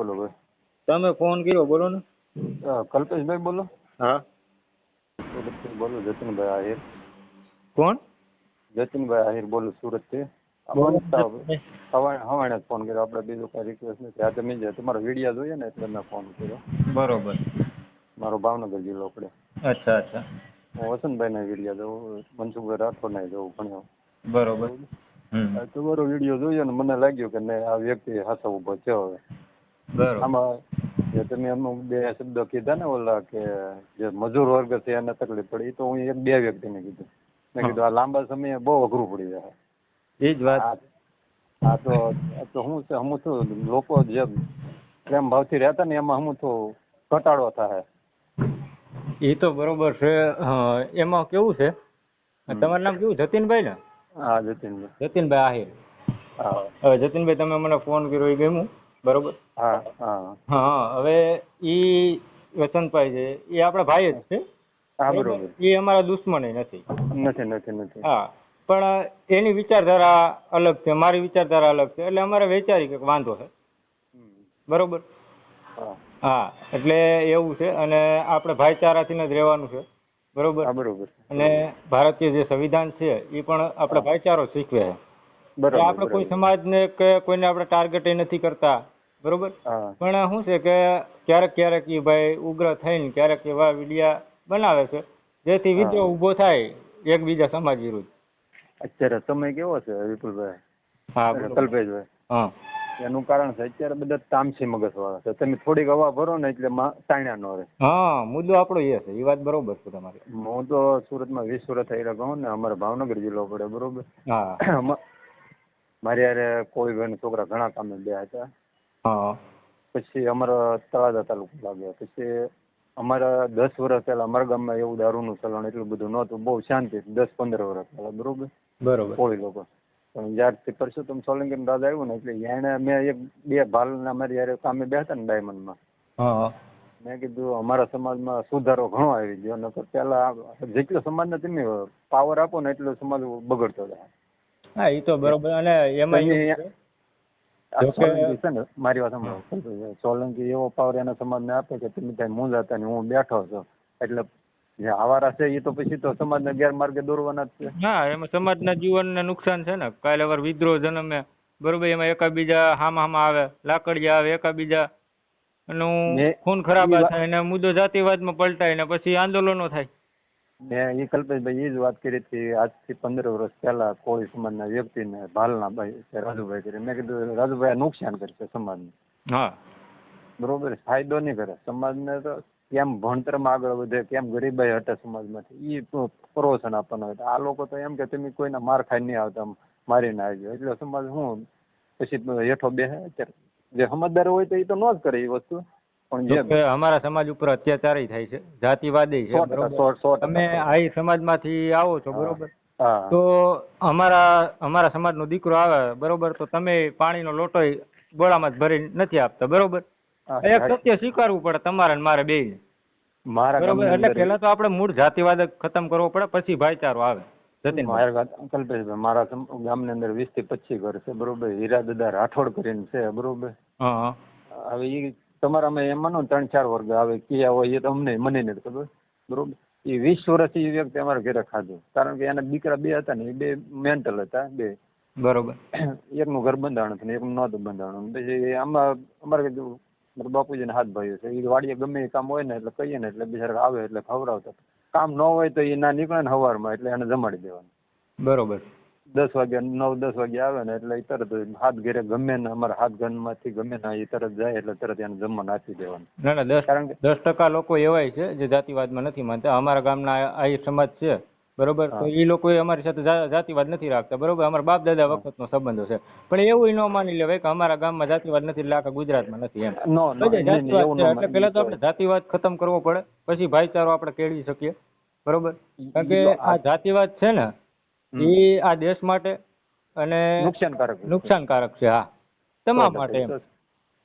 બોલો ભાઈ. તમે ફોન કર્યો બોલો ને. કલ્પેશભાઈ બોલો. હા. બોલો જતીનભાઈ આહિર. કોણ? જતીનભાઈ આહિર બોલું. હવાણે હવાણે ફોન કર્યો. આપણે બીજું કઈ રિક્વેસ્ટ નથી. આજે મેં તમારો વીડિયો જોઈએ ને એટલે મેં ફોન કર્યો. બરોબર. મારો ભાવનગર જિલ્લો આપણે અચ્છા અચ્છા. હું વસંતભાઈના વીડિયો જોઉં મનસુખભાઈ રાઠોડના જોઉં ઘણો બરોબર. તમારો વીડિયો જોયો ને મને લાગ્યું કે નહીં આ વ્યક્તિ હાથો ઊભો છે હવે. આમાં જે તમે અમુક બે શબ્દો કીધા ને ઓલા કે જે મજૂર વર્ગ છે એને તકલીફ પડી તો હું એક બે વ્યક્તિને કીધું. મેં કીધું આ લાંબા સમયે બહુ અઘરું પડી જાય. એ જ વાત. આ આ તો શું છે હમું શું લોકો જે પ્રેમ ભાવથી રહેતા ને એમાં હમું તો ઘટાડો થાય. એ તો બરોબર છે. હા, એમાં કેવું છે? તમારું નામ કેવું? જતીનભાઈ ને? હા જતીનભાઈ. જતીનભાઈ આહિર. હા. હવે જતીનભાઈ તમે મને ફોન કર્યો એ ગમ્યું? બરોબર? હા હા. હા હવે ઈ વસંતભાઈ છે એ આપણા ભાઈ જ છે. હા બરોબર? એ અમારા દુશ્મન નથી. નથી નથી નથી. હા પણ એની વિચારધારા અલગ છે મારી વિચારધારા અલગ છે એટલે અમારે વૈચારિક એક વાંધો છે. બરોબર? હા. એટલે એવું છે અને આપણે ભાઈચારાથી જ રહેવાનું છે. બરોબર? બરોબર. અને ભારતીય જે સંવિધાન છે એ પણ આપણે ભાઈચારો શીખવે છે. આપણે કોઈ સમાજને કે કોઈને આપણે ટાર્ગેટ નથી કરતા બરોબર? પણ શું છે કે ક્યારેક ક્યારેક એ ભાઈ ઉગ્ર થઈને ક્યારેક એવા વિડિયા બનાવે છે જેથી વિદ્રોહ ઊભો થાય એકબીજા સમાજ વિરુદ્ધ. અત્યારે સમય કેવો છે વિપુલભાઈ? હા કલ્પેશભાઈ? હા. એનું કારણ છે અત્યારે બધા તામસી મગજ વાળા છે. તમે થોડીક હવા ભરો ને એટલે તાણ્યા ન રહે. હા મુદ્દો આપણો એ છે એ વાત બરોબર છે તમારી. હું તો સુરતમાં વીસ વર્ષ થઈ રહ્યા ને અમારે ભાવનગર જિલ્લો પડે બરોબર? હા. મારી હારે કોઈ ભાઈ છોકરા ઘણા કામે બે હતા. હા. પછી અમારા તળાજા તાલુકો લાગ્યો. પછી અમારા દસ વર્ષ પહેલા અમારા ગામમાં એવું દારૂનું ચલણ એટલું બધું નહોતું. બહુ શાંતિ દસ પંદર વર્ષ પહેલા બરોબર? બરોબર. કોઈ લોકો. પણ જ્યારથી પરસોત્તમ સોલંકી દાદા આવ્યું ને એટલે એને મેં એક બે ભાલના મારી હારે કામે બેઠા ને ડાયમંડમાં હા. મેં કીધું અમારા સમાજમાં સુધારો ઘણો આવી ગયો નકર પહેલા જેટલો સમાજને તમે પાવર આપો ને એટલો સમાજ બગડતો જાય. હા એ તો બરોબર. અને એમાં મારી વાત સોલંકી એવો પાવર એના સમાજને આપે કે તમે ત્યાં મૂંઝાતા ને હું બેઠો છું. એટલે જે આવારા છે એ તો પછી તો સમાજને ગેરમાર્ગે દોરવાના જ છે. હા એમાં સમાજના જીવનને નુકસાન છે ને. કાલે વાર વિદ્રોહ જન્મે બરોબર એમાં એકાબીજા હામા હામા આવે લાકડિયા આવે એકાબીજા. નું ને ખૂન ખરાબ થાય અને મુદ્દો જાતિવાદમાં પલટાય ને પછી આંદોલનો થાય. મેં એ કલ્પેશભાઈ એ જ વાત કરી હતી આજથી પંદર વર્ષ પહેલા કોઈ સમાજના વ્યક્તિને ભાલના ભાઈ રાજુભાઈ કરી. મેં કીધું રાજુભાઈ આ નુકસાન કરશે સમાજને. હા. બરોબર ફાયદો નહીં કરે. સમાજને તો કેમ ભણતરમાં આગળ વધે કેમ ગરીબાઈ હટે સમાજમાંથી? એ પ્રોત્સાહન આપવાનું હોય. આ લોકો તો એમ કે તમે કોઈના માર ખાઈ નહીં આવતા આમ આવી આવજો એટલે સમાજ હું પછી હેઠો બેસે જે સમજદાર હોય તો એ તો ન જ કરે એ વસ્તુ. પણ અમારા સમાજ ઉપર અત્યાચારી થાય છે જાતિવાદી છે બરોબર? તમે આઈ સમાજમાંથી આવો છો બરોબર? તો અમારા અમારા સમાજનો દીકરો આવે બરોબર? તો તમે પાણીનો લોટો ગોળામાં જ ભરી નથી આપતા બરોબર? એક સત્ય સ્વીકારવું પડે તમારે ને મારે બે મારા બરોબર? એટલે પેલા પહેલા તો આપણે મૂળ જાતિવાદ ખતમ કરવો પડે પછી ભાઈચારો આવે કલ્પેશભાઈ મારા ગામની અંદર વીસથી પચીસ ઘર છે બરોબર? હીરા દાદા રાઠોડ કરીને છે બરોબર. હવે એ તમારામાં એમ માનો ત્રણ ચાર વર્ગ આવે કયા હોય એ તો અમને મને નથી ખબર. બરોબર? એ વીસ વર્ષથી એ વ્યક્તિ અમારા ઘરે ખાધું. કારણ કે એના દીકરા બે હતા ને એ બે મેન્ટલ હતા બે. બરોબર. એકનું ઘર બંધાણ હતું ને એકનું નહોતું બંધાણું પછી આમાં અમારે બાપુજીના હાથ ભાઈઓ છે. એ વાડીએ ગમે એ કામ હોય ને એટલે કહીએ ને એટલે બિચારા આવે એટલે ખવડાવતા. કામ ન હોય તો એ ના નીકળે ને સવારમાં એટલે એને જમાડી દેવાનું. બરોબર. દસ વાગ્યા નવ દસ વાગ્યા આવે ને એટલે એ તરત હાથ ઘેરે ગમે ને અમારા હાથ ઘરમાંથી ગમે ને એ તરત જાય એટલે તરત એને જમવાનું આપી દેવાનું. ના ના દસ કારણ કે દસ ટકા લોકો એવાય છે જે જાતિવાદમાં નથી માનતા. અમારા ગામના આઈ સમાજ છે બરોબર? તો એ લોકો અમારી સાથે જાતિવાદ નથી રાખતા બરોબર? અમારા બાપ દાદા વખતનો સંબંધો છે. પણ એવું ન માની લેવાય કે અમારા ગામમાં જાતિવાદ નથી એટલે આખા ગુજરાતમાં નથી એમ. નો નો ન એટલે પેલા તો આપણે જાતિવાદ ખતમ કરવો પડે પછી ભાઈચારો આપણે કેળવી શકીએ બરોબર? કારણ કે આ જાતિવાદ છે ને. એ આ દેશ માટે અને નુકસાનકારક નુકસાનકારક છે હા. તમામ માટે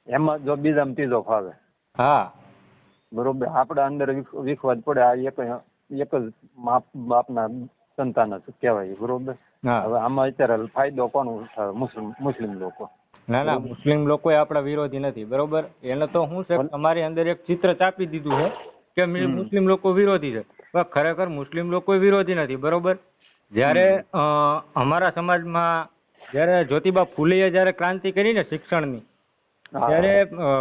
એમાં? જો બીજા ત્રીજો ફાવે. હા. બરોબર. આપણા અંદર વિખ- વિખવાદ પડે આ એક એક જ બાપ બાપના સંતાન જ કહેવાય. બરોબર? હવે આમાં અત્યારે ફાયદો કોણ ઉઠાવે? મુસ્લિમ મુસ્લિમ લોકો. ના ના મુસ્લિમ લોકો આપણા વિરોધી નથી બરોબર? એને તો શું છે તમારી અંદર એક ચિત્ર ચાપી દીધું છે કે મુસ્લિમ લોકો વિરોધી છે. ખરેખર મુસ્લિમ લોકો વિરોધી નથી બરોબર? જ્યારે અમારા સમાજમાં જ્યારે જ્યોતિબા ફૂલેએ જ્યારે ક્રાંતિ કરી ને શિક્ષણની ત્યારે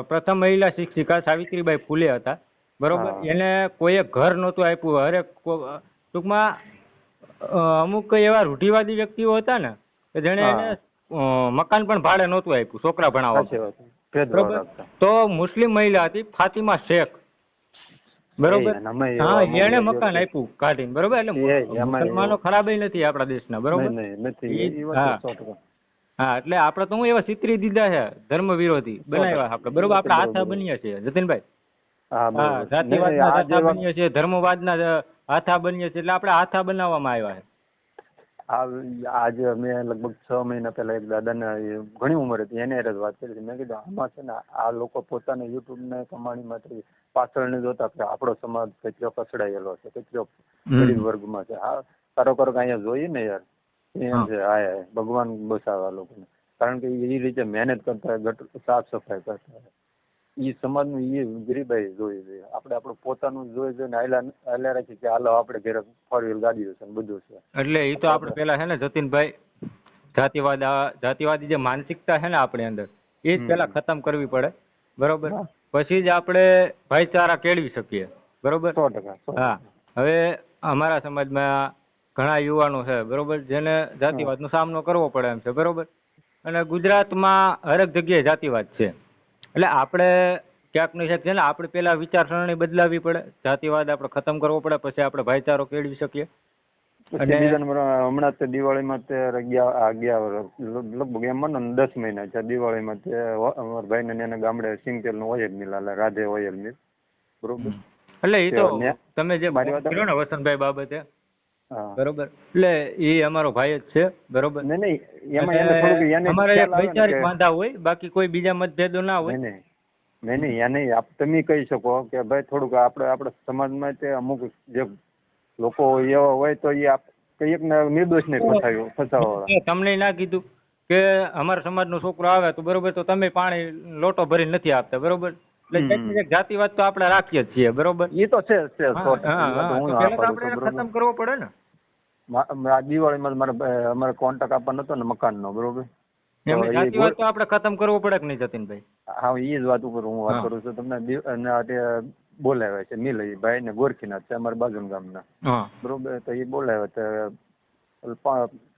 પ્રથમ મહિલા શિક્ષિકા સાવિત્રીબાઈ ફૂલે હતા. બરોબર? એને કોઈએ ઘર નહોતું આપ્યું. હરેક ટૂંકમાં અમુક એવા રૂઢિવાદી વ્યક્તિઓ હતા ને કે જેને એને મકાન પણ ભાડે નહોતું આપ્યું છોકરા ભણાવવા બરોબર? તો મુસ્લિમ મહિલા હતી ફાતિમા શેખ. બરોબર? હા એને મકાન આપ્યું કાઢીને બરોબર? એટલે મુસલમાનો ખરાબ નથી આપણા દેશના બરોબર? હા. એટલે આપણે તો હું એવા ચિત્રી દીધા છે ધર્મ વિરોધી બનાવ્યા આપણે બરોબર? આપણે આથા બન્યા છે જતીનભાઈ. હા, જાતિવાદના આથા ધર્મવાદના આથા બનીએ છે એટલે આપણે આથા બનાવવામાં આવ્યા છે. આજે મેં લગભગ છ મહિના પહેલા એક દાદાને ઘણી ઉંમર હતી એને વાત કરી મેં કીધું આમાં છે ને આ લોકો પોતાના યુટ્યુબ ને કમાણી માટે પાછળ નહીં જોતા કે આપણો સમાજ કેટલો કસડાયેલો છે કેટલો ગરીબ વર્ગમાં છે. હા કરો કરો અહીંયા જોઈએ ને યાર. એમ છે હા ભગવાન બસાવે લોકોને. કારણ કે એ રીતે મહેનત કરતા હોય સાફ સફાઈ કરતા હોય. એ સમાજનું એ ગરીબાઈ જોઈ જોઈએ આપણે આપણું પોતાનું જોઈ જોઈને આયલા આયલા રાખીએ કે હાલો આપણે ઘેર ફોર વ્હીલ ગાડીઓ છે ને બધું છે. એટલે એ તો આપણે પેલા છે ને જતીનભાઈ જાતિવાદ જાતિવાદી જે માનસિકતા છે ને આપણી અંદર એ જ પેલા ખતમ કરવી પડે. બરોબર. પછી જ આપણે ભાઈચારા કેળવી શકીએ. બરોબર? સો ટકા હા. હવે અમારા સમાજમાં ઘણા યુવાનો છે બરોબર? જેને જાતિવાદનો સામનો કરવો પડે એમ છે બરોબર? અને ગુજરાતમાં હરેક જગ્યાએ જાતિવાદ છે. એટલે આપણે ક્યાંક નહીં છે ને આપણે પેલા વિચારસરણી બદલાવી પડે. જાતિવાદ આપણે ખતમ કરવો પડે પછી આપણે ભાઈચારો કેળવી શકીએ. અને- હમણાં તે દિવાળીમાં તે અગિયાર લગભગ એમ માનો ને દસ મહિના છે દિવાળીમાં તે અમારા ભાઈ ને એને ગામડે સિંગતેલનું ઓઇલ મિલ એટલે રાધે ઓઇલ મિલ. બરોબર? એટલે એ તો તમે જે કર્યો ને વસંતભાઈ બાબતે બરોબર? એટલે એ અમારો ભાઈ જ છે બરોબર? નહીં નહીં એમાં અમારે એક ને વૈચારિક વાંધા હોય બાકી કોઈ બીજા મતભેદો ના હોય. નહીં નહીં એને આપ તમે કહી શકો કે ભાઈ થોડુંક આપણે આપણે સમાજમાં તે અમુક જે લોકો એવા હોય તો એ કંઈક નિર્દોષ ને ફસાયો ફસાવા તમને ના કીધું કે અમારા સમાજનો છોકરો આવે તો બરોબર તો તમે પાણી લોટો ભરી નથી આપતા બરોબર? એટલે ને જાતિવાદ તો આપણે રાખીએ જ છીએ બરોબર? એ તો છે છે ના આપણે બરોબર. ખતમ કરવો પડે ને. દિવાળી માં દિવાળીમાં મારે અમારે કોન્ટ્રાક્ટ આપવાનો હતો ને મકાનનો બરોબર? એમ તો એ જાતિવાદ તો આપણે ખતમ કરવો પડે કે નહીં જતીનભાઈ? હા એ જ વાત ઉપર હું વાત કરું છું તમને. બોલાવ્યા છે મિલ ભાઈ ને ગોરખીનાથ છે અમારા બાજુ ગામના. ના બરોબર તો એ બોલાવ્યા તો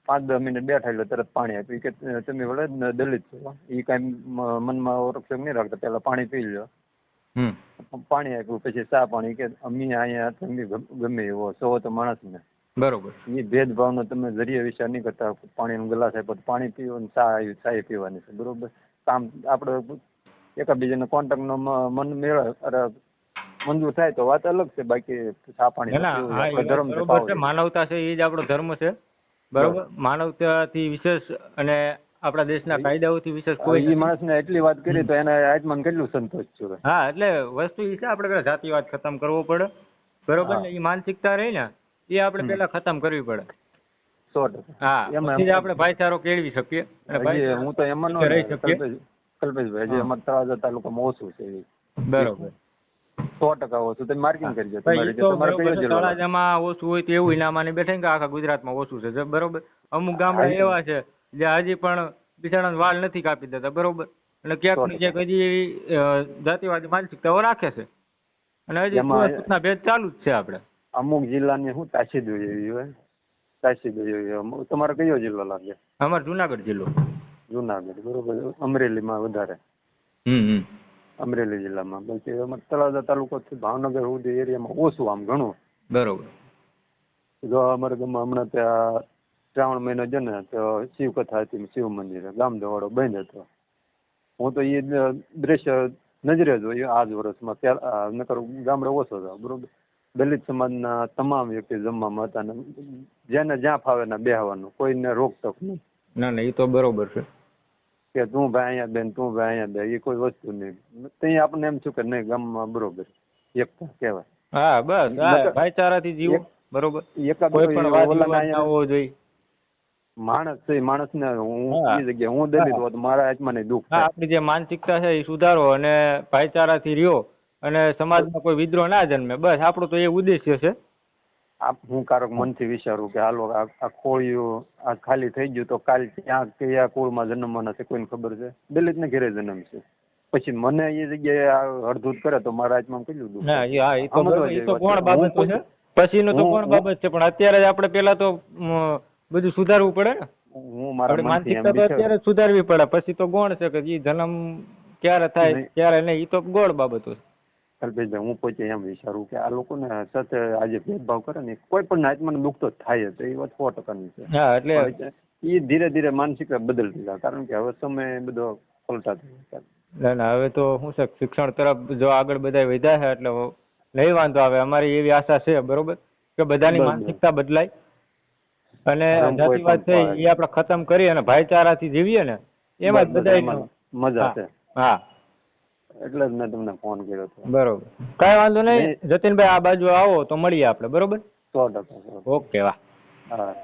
પાંચ દસ મિનિટ બેઠા એટલે તરત પાણી આપ્યું. કે તમે વળે દલિત છો. એ કાંઈ મનમાં ઓરક્ષક નહીં રાખતા પેલા પાણી પી લો પાણી આપ્યું પછી ચા પાણી કે અમે અહીંયા તમે ગમે એવો છો તો માણસને. બરોબર. એ ભેદભાવનો તમે જરીય વિચાર નહીં કરતા પાણીનો ગ્લાસ આપ્યો પાણી પીવો ને ચા આવ્યું ચા પીવાની છે. બરોબર? કામ આપણે એકાબીજાના કોન્ટેક્ટનો મન મેળ અરે મંજૂર થાય તો વાત અલગ છે બાકી ચા પાણી ના, ના, પીવું એ હા, એ આપણો વાત ધર્મ છે માનવતા છે એ જ આપણો ધર્મ છે બરોબર? માનવતાથી વિશેષ અને આપણા દેશના કાયદાઓથી વિશેષ કોઈ એ. માણસને એટલી વાત કરી તો એને આત્માને કેટલું સંતોષ છે હા એટલે વસ્તુ એ છે આપણે પેલા જાતિવાદ ખતમ કરવો પડે બરોબર ને? એ માનસિકતા રહી ને એ આપણે પેલા ખતમ કરવી પડે. સો ટકા. હા એમાં- આપણે ભાઈચારો કેળવી શકીએ. અને હું તો એમાં રહી શકીએ. કલ્પેશ કલ્પેશભાઈ હજી અમારા તળાજા તાલુકામાં ઓછું છે બરોબર. સો ટકા ઓછું. તમે માર્કિંગ કરજો? તળાજામાં ઓછું હોય તો એવું ના માની બેઠા કે આખા ગુજરાતમાં ઓછું છે બરોબર. અમુક ગામડા એવા છે જે હજી પણ બિચારાને વાળ નથી કાપી દેતા બરોબર. અને ક્યાંક ને ક્યાંક હજી જાતિવાદી માનસિકતાઓ રાખે છે. અને હજી ભેદ ચાલુ જ છે આપણે. અમુક જિલ્લાની શું તાસીદ હોય એવી હોય. તાસીદ હોય એવી હોય. તમારે કયો જિલ્લો લાગે? અમારો જુનાગઢ જિલ્લો. જુનાગઢ બરોબર. અમરેલીમાં વધારે. હમ હમ. અમરેલી જિલ્લામાં. બાકી એમાં તળાજા તાલુકો થી ભાવનગર સુધી એરિયામાં ઓછું આમ ઘણું. બરોબર. જો અમારે ગામમાં હમણાં ત્યાં શ્રાવણ મહિનો છે ને તો શિવ કથા હતી શિવ મંદિરે. ગામ દવાડો બંધ હતો. હું તો એ દ્રશ્ય નજરે જોયું આજ વર્ષમાં. ત્યાં નકર ગામડે ઓછો હતો. બરોબર. દલિત સમાજના તમામ વ્યક્તિ જમવામાં હતા ને જેને જ્યાં ફાવે ને બેહવાનું. કોઈને રોકટોક નહીં. ના ના એ તો બરોબર છે. કે તું ભાઈ અહીંયા બેન તું ભાઈ અહીંયા બે એ કોઈ વસ્તુ નહીં. ત્યાં આપણને એમ છું કે નહીં ગામમાં બરોબર. એકતા કહેવાય. હા બસ ભાઈચારાથી જીવો બરોબર. કોઈ પણ વાત હોવો જોઈએ. માણસ છે માણસ ને હું. જગ્યાએ હું દલિત હોત મારા આત્માને દુઃખ આપણી જે માનસિકતા છે એ સુધારો અને ભાઈચારાથી રહ્યો અને સમાજમાં કોઈ વિદ્રોહ ના જન્મે. બસ આપણો તો એ ઉદ્દેશ્ય છે. હું કારક મનથી વિચારું કે હાલો આ ખોળિયું આ ખાલી થઈ ગયું તો કાલ ક્યાં કયા કુળમાં જન્મવાના છે કોઈને ખબર છે? દલિતને ઘેરે જન્મ છે. પછી મને એ જગ્યાએ આ અડધૂત કરે તો મારા હાથમાં કેટલું દુઃખ ના છે. બાબત હું છે? પછી પછીનું તો કોણ બાબત છે? પણ અત્યારે જ આપણે પેલા તો બધું સુધારવું પડે ને. હું મારા માનસિકતા તો અત્યારે સુધારવી પડે પછી તો ગોણ છે કે ઈ જન્મ ક્યારે થાય ક્યારે નહીં એ તો ગોળ બાબતો છે. કલ્પેશભાઈ હું પોતે એમ વિચારું કે આ લોકોને સત આજે ભેદભાવ કરે ને કોઈ પણ આત્માને દુઃખ તો થાય જ એ વાત સો ટકાની છે. એટલે એ ધીરે ધીરે માનસિક બદલતી જાય કારણ કે હવે સમય બધો પલટા થયો ના ના હવે તો શું છે શિક્ષણ તરફ જો આગળ બધા વધ્યા છે એટલે નહીં વાંધો આવે અમારી એવી આશા છે બરોબર? કે બધાની માનસિકતા બદલાય. અને જાતિવાદ છે એ આપણે ખતમ કરી અને ભાઈચારાથી જીવીએ ને એમાં જ બધા મજા છે. હા. એટલે જ મેં તમને ફોન કર્યો હતો. બરોબર. કાંઈ વાંધો નહીં. જતીનભાઈ આ બાજુ આવો તો મળીએ આપણે બરોબર? સો ટકા. ઓકે વાહ. હા.